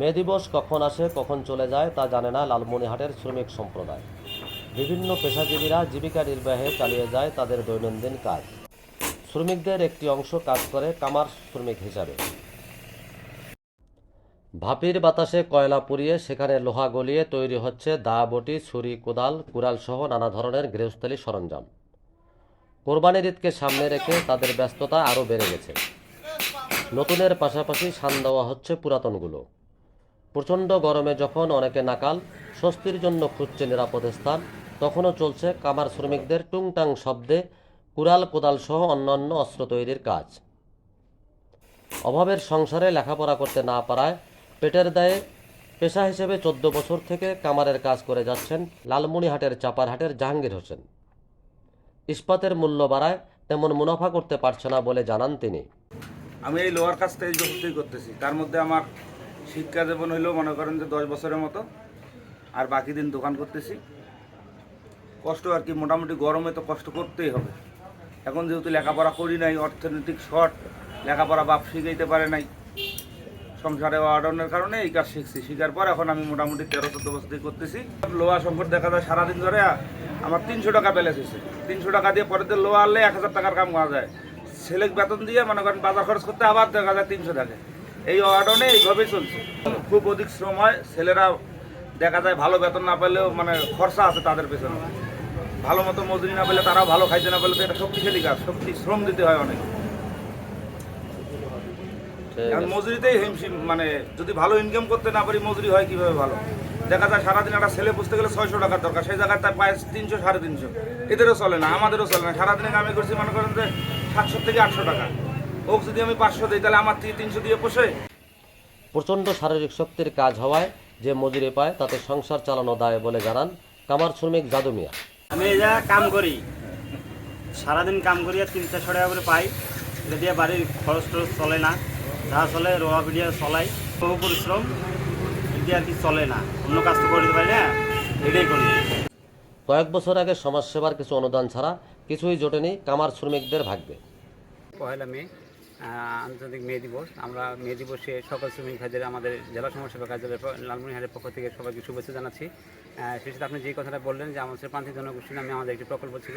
মে দিবস কখন আসে, কখন চলে যায় তা জানে না লালমনিহাটের শ্রমিক সম্প্রদায়। বিভিন্ন পেশাজীবীরা জীবিকা নির্বাহে চালিয়ে যায় তাদের দৈনন্দিন কাজ। শ্রমিকদের একটি অংশ কাজ করে কামার শ্রমিক হিসাবে। ভাপির বাতাসে কয়লা পুড়িয়ে সেখানে লোহা গলিয়ে তৈরি হচ্ছে দা বটি, ছুরি, কোদাল, কুড়াল সহ নানা ধরনের গৃহস্থলী সরঞ্জাম। কোরবানির ঈদকে সামনে রেখে তাদের ব্যস্ততা আরও বেড়ে গেছে। নতুনের পাশাপাশি সান দেওয়া হচ্ছে পুরাতনগুলো। প্রচণ্ড গরমে যখন অনেকে নাকাল, স্বস্তির জন্য খুঁজছে নিরাপদ স্থান, তখনও চলছে কামার শ্রমিকদের টুংটাং শব্দে কুড়াল কোদাল সহ অন্যান্য অস্ত্র তৈরির কাজ। অভাবের সংসারে লেখাপড়া করতে না পারায় পেটের দায়ে পেশা হিসেবে চোদ্দ বছর থেকে কামারের কাজ করে যাচ্ছেন লালমনিহাটের চাপারহাটের জাহাঙ্গীর হোসেন। ইস্পাতের মূল্য বাড়ায় তেমন মুনাফা করতে পারছে না বলে জানান তিনি। আমি এই লোয়ার কাজটা এই বছরতেই করতেছি। তার মধ্যে আমার শিক্ষা জীবন হইলেও মনে করেন যে দশ বছরের মতো। আর বাকি দিন দোকান করতেছি। কষ্ট আর কি, মোটামুটি গরমে তো কষ্ট করতেই হবে। এখন যেহেতু লেখাপড়া করি নাই, অর্থনৈতিক শর্ট, লেখাপড়া বাপ শিখাইতে পারে নাই। সংসারে অর্ডনের কারণে এই কাজ শিখছি। শিখার পর এখন আমি মোটামুটি তেরো চোদ্দ বছর থেকে করতেছি। লোহা সংকট দেখা যায়, সারাদিন ধরে আমার তিনশো টাকা ব্যালেন্স হয়েছে। তিনশো টাকা দিয়ে পরের দিন লোহা আনলে এক হাজার টাকার কাম করা যায়। ছেলে বেতন দিয়ে মনে করেন বাজার খরচ করতে আবার দেখা যায় তিনশো টাকা। এই অর্ডনে এইভাবেই চলছে। খুব অধিক শ্রম হয় ছেলেরা দেখা যায় ভালো বেতন না পেলেও মানে খরচা আছে তাদের পেছনে। ভালো মতো মজুরি না পেলে তারাও ভালো খাইতে না পেলে তো এটা শক্তিশালী কাজ শক্তি শ্রম দিতে হয় অনেক। মজুরিতেই হিমশিম মানে যদি ভালো ইনকাম করতে না পারি মজুরি হয় কীভাবে ভালো? দেখা যায় সারাদিন একটা ছেলে পুষতে গেলে ছয়শো টাকার দরকার সেই জায়গায় তার পায় তিনশো সাড়ে তিনশো। এদেরও চলে না আমাদেরও চলে না। সারাদিনে আমি করছি মনে করেন যে সাতশো থেকে আটশো টাকা। ওক যদি আমি পাঁচশো দিই তাহলে আমার থেকে তিনশো দিয়ে পোষে। প্রচণ্ড শারীরিক শক্তির কাজ হওয়ায় যে মজুরি পায় তাতে সংসার চালানো দায় বলে জানান কামার শ্রমিক জাদু মিয়া। আমি এই জায়গায় কাম করি। সারাদিন কাম করি আর তিন চারশো টাকা করে পাই। এটা দিয়ে বাড়ির খরচ টরচ চলে না। যা চলে রোয়া পিডিয়া চলাই। বহু পরিশ্রম এটি আর কি চলে না। অন্য কাজ তো করতে পারি না এটাই করি। কয়েক বছর আগে সমাজসেবার কিছু অনুদান ছাড়া কিছুই জোটেনি কামার শ্রমিকদের ভাগ্যে। পহেলা মে আন্তর্জাতিক মে দিবস। আমরা মে দিবসে সকল শ্রমিক ভাইদের, আমাদের জেলা সমাজসেবা কার্যালয় লালমনিহারের পক্ষ থেকে সবাইকে শুভেচ্ছা জানাচ্ছি। সেই সাথে আপনি যে কথাটা বললেন যে আমাদের প্রান্তিক জনগোষ্ঠী নামে আমাদের একটি প্রকল্প ছিল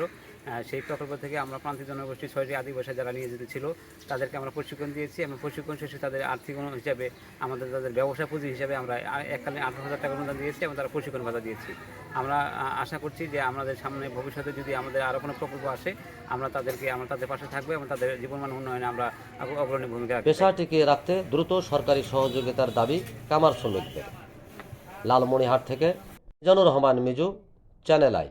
সেই প্রকল্প থেকে আমরা প্রান্তিক জনগোষ্ঠী ছয়টি আদিবাসী যারা নিয়োজিত ছিল, তাদেরকে আমরা প্রশিক্ষণ দিয়েছি এবং প্রশিক্ষণ শেষে তাদের আর্থিক হিসাবে আমাদের তাদের ব্যবসা পুঁজি হিসাবে আমরা এককালীন আঠারো হাজার টাকা অনুদান দিয়েছি এবং তারা প্রশিক্ষণ ভাতা দিয়েছি। আমরা আশা করছি যে আমাদের সামনে ভবিষ্যতে যদি আমাদের আরও কোনো প্রকল্প আসে, আমরা তাদেরকে, আমরা তাদের পাশে থাকব এবং তাদের জীবনমান উন্নয়নে আমরা ভূমিকা পেশা টিকিয়ে রাখতে দ্রুত সরকারি সহযোগিতার দাবি কামার শ্রমিকদের। লালমনিহাট থেকে জানুর রহমান, মিজু, চ্যানেল আই।